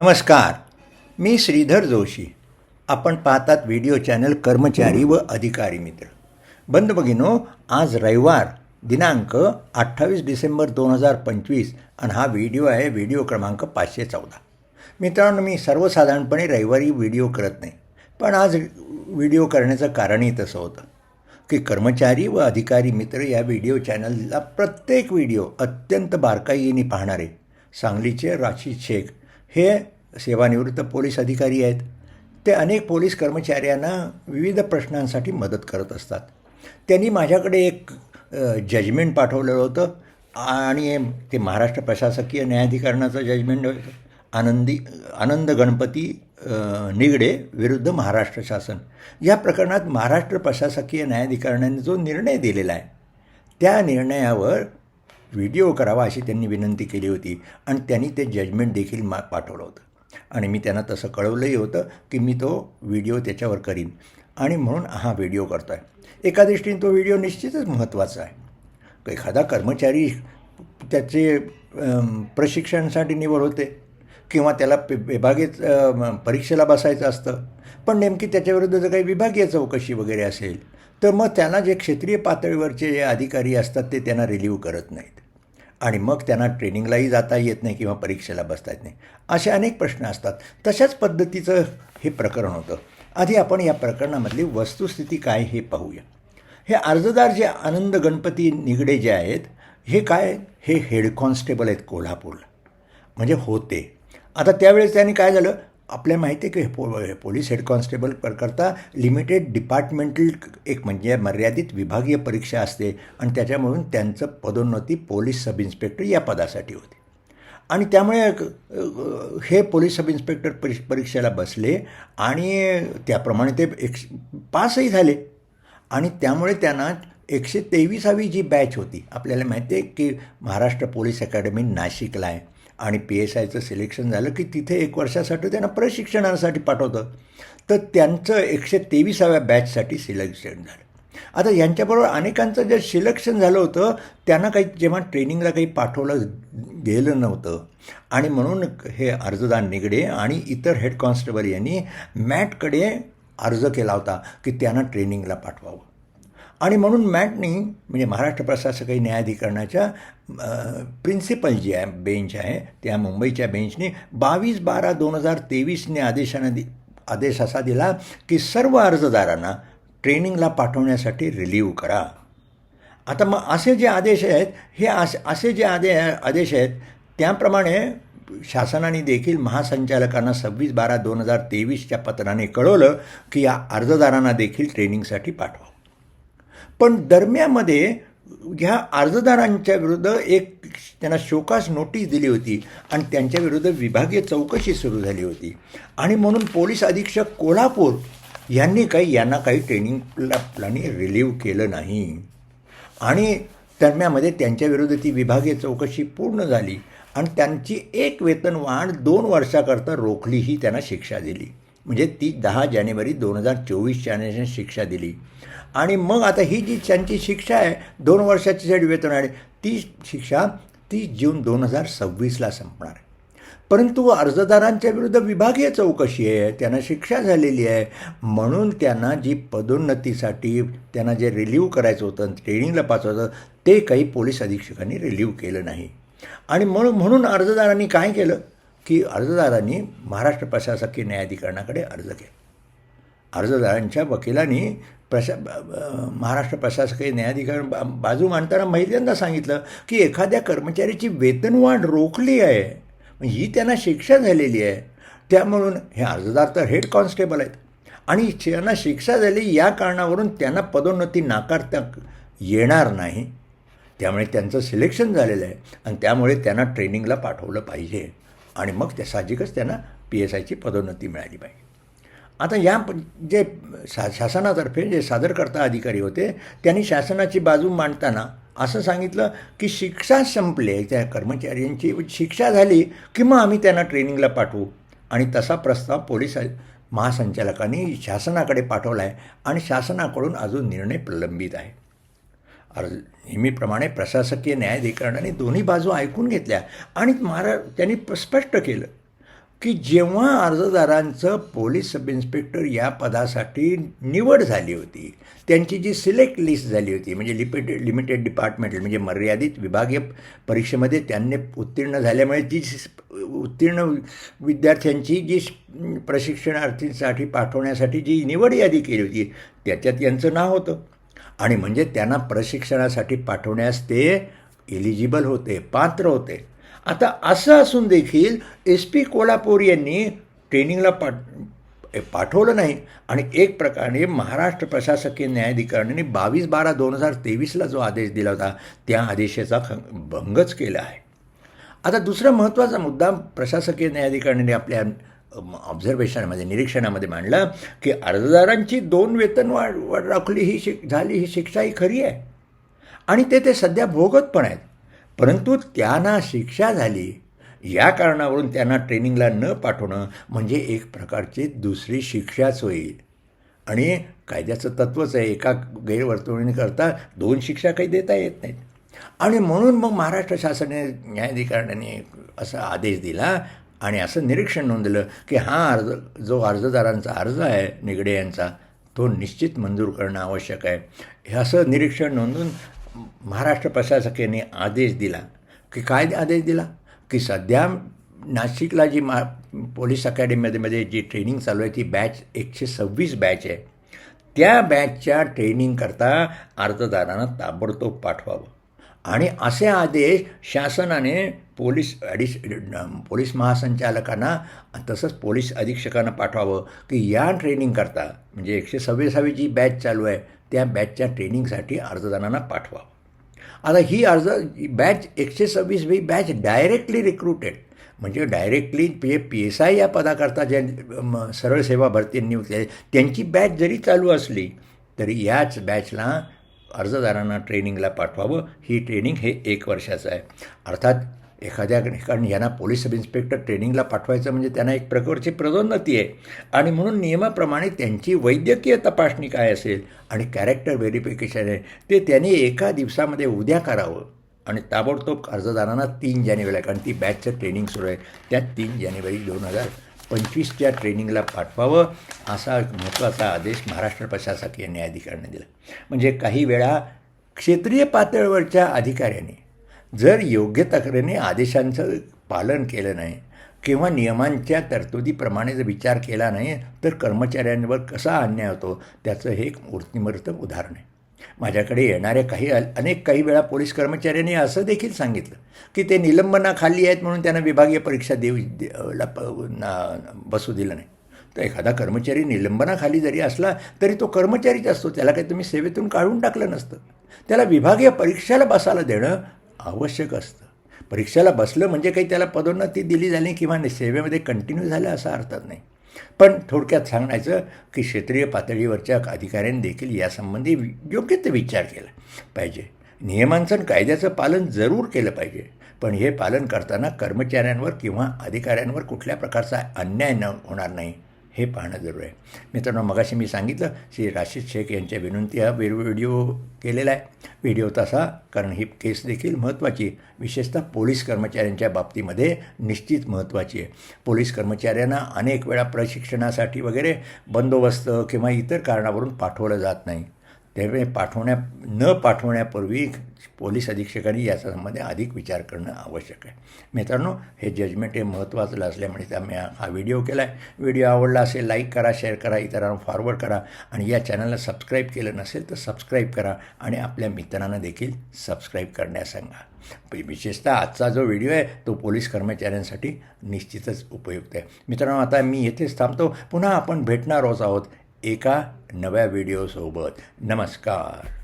नमस्कार. मी श्रीधर जोशी. आपण पाहतात व्हिडिओ चॅनल कर्मचारी व अधिकारी मित्र. बंद भगिनो आज रविवार दिनांक अठ्ठावीस डिसेंबर दोन हजार पंचवीस आणि हा व्हिडिओ आहे व्हिडिओ क्रमांक पाचशे चौदा. मित्रांनो मी सर्वसाधारणपणे रविवारी व्हिडिओ करत नाही पण आज व्हिडिओ करण्याचं कारणही तसं होतं की कर्मचारी व अधिकारी मित्र या व्हिडिओ चॅनलला प्रत्येक व्हिडिओ अत्यंत बारकाईने पाहणारे सांगलीचे राशी शेख हे सेवानिवृत्त पोलीस अधिकारी आहेत. ते अनेक पोलीस कर्मचाऱ्यांना विविध प्रश्नांसाठी मदत करत असतात. त्यांनी माझ्याकडे एक जजमेंट पाठवलेलं होतं आणि ते महाराष्ट्र प्रशासकीय न्यायाधिकरणाचं जजमेंट होतं आनंदी आनंद गणपती निगडे विरुद्ध महाराष्ट्र शासन. या प्रकरणात महाराष्ट्र प्रशासकीय न्यायाधिकरणाने जो निर्णय दिलेला आहे त्या निर्णयावर व्हिडिओ करावा अशी त्यांनी विनंती केली होती आणि त्यांनी ते जजमेंट देखील मा पाठवलं होतं. आणि मी त्यांना तसं कळवलंही होतं की मी तो व्हिडिओ त्याच्यावर करीन. आणि म्हणून हा व्हिडिओ करतो आहे एका दृष्टीने तो व्हिडिओ निश्चितच महत्त्वाचा आहे. एखादा कर्मचारी त्याचे प्रशिक्षणासाठी निवड होते किंवा त्याला पे विभागीय परीक्षेला बसायचं असतं. पण नेमकी त्याच्याविरुद्ध जर काही विभागीय चौकशी वगैरे असेल तर मग त्यांना जे क्षेत्रीय पातळीवरचे जे अधिकारी असतात ते त्यांना रिलीव्ह करत नाहीत. आणि मग त्यांना ट्रेनिंगलाही जाता येत नाही किंवा परीक्षेला बसता येत नाही. असे अनेक प्रश्न असतात. तशाच पद्धतीचं हे प्रकरण होतं. आधी आपण या प्रकरणामधली वस्तुस्थिती काय हे पाहूया. हे अर्जदार जे आनंद गणपती निगडे जे आहेत हे काय? हे हेड कॉन्स्टेबल आहेत कोल्हापूरला. म्हणजे होते. आता त्यावेळेस त्यांनी काय झालं? आपल्या माहिती आहे की हे पो हे पोलीस हेड कॉन्स्टेबल करता लिमिटेड डिपार्टमेंटल एक म्हणजे मर्यादित विभागीय परीक्षा असते आणि त्याच्यामधून त्यांचं पदोन्नती पोलीस सब इन्स्पेक्टर या पदासाठी होते. आणि त्यामुळे हे पोलीस सब इन्स्पेक्टर परी परीक्षेला बसले आणि त्याप्रमाणे ते एक पासही झाले. आणि त्यामुळे त्यांना एकशे तेविसावी जी बॅच होती आपल्याला माहिती आहे की महाराष्ट्र पोलीस अकॅडमी नाशिकला आहे. आणि पी एस आयचं सिलेक्शन झालं की तिथे एक वर्षासाठी त्यांना प्रशिक्षणासाठी पाठवतं. तर त्यांचं एकशे तेविसाव्या बॅचसाठी सिलेक्शन झालं. आता यांच्याबरोबर अनेकांचं जे सिलेक्शन झालं होतं त्यांना काही जेव्हा ट्रेनिंगला काही पाठवलं गेलं नव्हतं. आणि म्हणून हे अर्जदार निगडे आणि इतर हेड कॉन्स्टेबल यांनी मॅटकडे अर्ज केला होता की त्यांना ट्रेनिंगला पाठवावं. आणि म्हणून मॅटनी म्हणजे महाराष्ट्र प्रशासकीय न्यायाधिकरणाच्या प्रिन्सिपल जी आहे बेंच आहे त्या मुंबईच्या बेंचने बावीस बारा दोन हजार तेवीसने आदेशानं दि आदेश असा दिला की सर्व अर्जदारांना ट्रेनिंगला पाठवण्यासाठी रिलीव्ह करा. आता मग असे जे आदेश आहेत हे असे असे जे आदे आदेश आहेत त्याप्रमाणे शासनाने देखील महासंचालकांना सव्वीस बारा दोन हजार तेवीसच्या पत्राने कळवलं की या अर्जदारांना देखील ट्रेनिंगसाठी पाठवा. पण दरम्यामध्ये ह्या अर्जदारांच्या विरुद्ध एक त्यांना शोकास नोटीस दिली होती आणि त्यांच्या विरुद्ध विभागीय चौकशी सुरू झाली होती. आणि म्हणून पोलीस अधीक्षक कोल्हापूर यांनी काही यांना काही ट्रेनिंगला प्लानी रिलीव्ह केलं नाही. आणि दरम्यामध्ये त्यांच्याविरुद्ध ती विभागीय चौकशी पूर्ण झाली आणि त्यांची एक वेतनवाढ दोन वर्षाकरता रोखली ही त्यांना शिक्षा दिली. म्हणजे ती दहा जानेवारी दोन हजार चोवीसच्या शिक्षा दिली. आणि मग आता ही जी त्यांची शिक्षा आहे दोन वर्षाची साठी वेतन आहे ती शिक्षा तीस जून दोन हजार सव्वीसला संपणार आहे. परंतु अर्जदारांच्या विरुद्ध विभागीय चौकशी आहे त्यांना शिक्षा झालेली आहे. म्हणून त्यांना जी पदोन्नतीसाठी त्यांना जे रिलीव्ह करायचं होतं ट्रेनिंगला पाचवायचं होतं ते काही पोलीस अधीक्षकांनी रिलीव्ह केलं नाही. आणि म्हणून म्हणून अर्जदारांनी काय केलं? की अर्जदारांनी महाराष्ट्र प्रशासकीय न्यायाधिकरणाकडे अर्ज केला. अर्जदारांच्या वकिलांनी प्रशा महाराष्ट्र प्रशासकीय न्यायाधिकरण बा बाजू मांडताना महिल्यांदा सांगितलं की एखाद्या कर्मचाऱ्याची वेतनवाढ रोखली आहे. ही त्यांना शिक्षा झालेली आहे. त्यामुळून हे अर्जदार तर हेड कॉन्स्टेबल आहेत. आणि त्यांना शिक्षा झाली या कारणावरून त्यांना पदोन्नती नाकारता येणार नाही. त्यामुळे त्यांचं सिलेक्शन झालेलं आहे. आणि त्यामुळे त्यांना ट्रेनिंगला पाठवलं पाहिजे. आणि मग त्या साहजिकच त्यांना पी एस आयची पदोन्नती मिळाली पाहिजे. आता या जे शा शासनातर्फे जे सादरकर्ता अधिकारी होते त्यांनी शासनाची बाजू मांडताना असं सांगितलं की शिक्षा संपले त्या कर्मचाऱ्यांची शिक्षा झाली की मग आम्ही त्यांना ट्रेनिंगला पाठवू. आणि तसा प्रस्ताव पोलीस महासंचालकांनी शासनाकडे पाठवला आहे आणि शासनाकडून अजून निर्णय प्रलंबित आहे. अर्ज नेहमीप्रमाणे प्रशासकीय न्यायाधिकरणाने दोन्ही बाजू ऐकून घेतल्या. आणि महारा त्यांनी स्पष्ट केलं की जेव्हा अर्जदारांचं पोलीस सब इन्स्पेक्टर या पदासाठी निवड झाली होती त्यांची जी सिलेक्ट लिस्ट झाली होती म्हणजे लिमिटेड लिमिटेड डिपार्टमेंटल म्हणजे मर्यादित विभागीय परीक्षेमध्ये त्यांनी उत्तीर्ण झाल्यामुळे जी उत्तीर्ण विद्यार्थ्यांची जी प्रशिक्षणार्थींसाठी पाठवण्यासाठी जी निवड यादी केली होती त्याच्यात यांचं नाव होतं. आणि म्हणजे त्यांना प्रशिक्षणासाठी पाठवण्यास ते एलिजिबल होते पात्र होते. आता असं असून देखील एस पी कोल्हापूर यांनी ट्रेनिंगला पाठ पाठवलं नाही. आणि एक प्रकारे महाराष्ट्र प्रशासकीय न्यायाधिकरणाने बावीस बारा दोन हजार तेवीसला जो आदेश दिला होता त्या आदेशाचा ख भंगच केला आहे. आता दुसरा महत्त्वाचा मुद्दा प्रशासकीय न्यायाधिकरणाने आपल्या ऑब्झर्वेशनमध्ये निरीक्षणामध्ये मांडलं की अर्जदारांची दोन वेतन वाढ वाढ राखली ही शिक झाली ही शिक्षा ही खरी आहे. आणि ते ते सध्या भोगत पण आहेत. परंतु त्यांना शिक्षा झाली या कारणावरून त्यांना ट्रेनिंगला न पाठवणं म्हणजे एक प्रकारची दुसरी शिक्षाच होईल. आणि कायद्याचं तत्त्वच आहे एका गैरवर्तवणीकरता दोन शिक्षा काही देता येत नाहीत. आणि म्हणून मग महाराष्ट्र शासनाने न्यायाधिकरणाने असा आदेश दिला आणि असं निरीक्षण नोंदलं की हा अर्ज जो अर्जदारांचा अर्ज आहे निगडे यांचा तो निश्चित मंजूर करणं आवश्यक आहे. हे असं निरीक्षण नोंदून महाराष्ट्र प्रशासकीयने आदेश दिला. की काय आदेश दिला? की सध्या नाशिकला जी मा पोलीस अकॅडमीमध्ये जी ट्रेनिंग चालू आहे ती बॅच एकशे सव्वीस बॅच आहे. त्या बॅचच्या ट्रेनिंगकरता अर्जदारांना ताबडतोब पाठवावं. आणि असे आदेश शासनाने पोलीस ॲडिश पोलीस महासंचालकांना तसंच पोलीस अधीक्षकांना पाठवावं की या ट्रेनिंगकरता म्हणजे एकशे सव्वीसावी जी बॅच चालू आहे त्या बॅचच्या ट्रेनिंगसाठी अर्जदारांना पाठवावं आता ही अर्ज बॅच एकशे सव्वीस ही बॅच डायरेक्टली रिक्रुटेड म्हणजे directly P P S I या पदाकरता ज्या सरळ सेवा भरती नियुक्त त्यांची बॅच जरी चालू असली तरी याच बॅचला अर्जदारांना ट्रेनिंगला पाठवावं. ही ट्रेनिंग हे एक वर्षाचं आहे. अर्थात एखाद्या ठिकाणी यांना पोलीस सब इन्स्पेक्टर ट्रेनिंगला पाठवायचं म्हणजे त्यांना एक प्रकारची प्रदोन्नती आहे. आणि म्हणून नियमाप्रमाणे त्यांची वैद्यकीय तपासणी काय असेल आणि कॅरेक्टर व्हेरिफिकेशन आहे ते त्यांनी एका दिवसामध्ये उद्या करावं. आणि ताबडतोब अर्जदारांना तीन जानेवारीला कारण ती बॅचचं ट्रेनिंग सुरू आहे त्या तीन जानेवारी दोन हजार पंचवीसच्या ट्रेनिंगला पाठवावं असा महत्त्वाचा आदेश महाराष्ट्र प्रशासकीय न्यायाधिकरणाने दिला. म्हणजे काही वेळा क्षेत्रीय पातळीवरच्या अधिकाऱ्याने जर योग्य तक्रारीने आदेशांचं पालन केलं नाही किंवा नियमांच्या तरतुदीप्रमाणे जर विचार केला नाही तर कर्मचाऱ्यांवर कसा अन्याय होतो? त्याचं हे एक मूर्तिमर्त उदाहरण आहे. माझ्याकडे येणाऱ्या काही अनेक काही वेळा पोलीस कर्मचाऱ्यांनी असं देखील सांगितलं की ते निलंबनाखाली आहेत म्हणून त्यांना विभागीय परीक्षा देऊ बसू दिलं नाही. तर एखादा कर्मचारी निलंबनाखाली जरी असला तरी तो कर्मचारीच असतो. त्याला काही तुम्ही सेवेतून काढून टाकलं नसतं. त्याला विभागीय परीक्षेला बसायला देणं आवश्यक असतं. परीक्षेला बसलं म्हणजे काही त्याला पदोन्नती दिली झाली किंवा सेवेमध्ये कंटिन्यू झालं असा अर्थात नाही. पण थोडक्यात सांगायचं की क्षेत्रीय पातळीवरच्या अधिकाऱ्यांनी देखील यासंबंधी योग्य ते विचार केला पाहिजे. नियमांचं कायद्याचं पालन जरूर केलं पाहिजे. पण हे पालन करताना कर्मचाऱ्यांवर किंवा अधिकाऱ्यांवर कुठल्या प्रकारचा अन्याय न होणार नाही. हे पाहणं जरूर आहे. मित्रांनो मगाशी मी सांगितलं श्री राशीद शेख यांच्या विनंती हा व्हिडिओ केलेला आहे. व्हिडिओ तसा कारण ही केस देखील महत्त्वाची विशेषतः पोलीस कर्मचाऱ्यांच्या बाबतीमध्ये निश्चित महत्त्वाची आहे. पोलीस कर्मचाऱ्यांना अनेक वेळा प्रशिक्षणासाठी वगैरे बंदोबस्त किंवा इतर कारणावरून पाठवलं जात नाही. त्यामुळे पाठवण्या न पाठवण्यापूर्वी पोलीस अधीक्षकांनी यासंबंधी अधिक विचार करणं आवश्यक आहे. मित्रांनो हे जजमेंट हे महत्त्वाचं असल्यामुळे आम्ही हा व्हिडिओ केला आहे व्हिडिओ आवडला असेल लाईक करा शेअर करा इतरांना फॉरवर्ड करा आणि या चॅनलला सबस्क्राईब केलं नसेल तर सबस्क्राईब करा आणि आपल्या मित्रांना देखील सबस्क्राईब करण्यास सांगा. विशेषतः आजचा जो व्हिडिओ आहे तो पोलीस कर्मचाऱ्यांसाठी निश्चितच उपयुक्त आहे. मित्रांनो आता मी येथेच थांबतो. पुन्हा आपण भेटणार आहोत एका नव्या व्हिडिओसोबत. नमस्कार.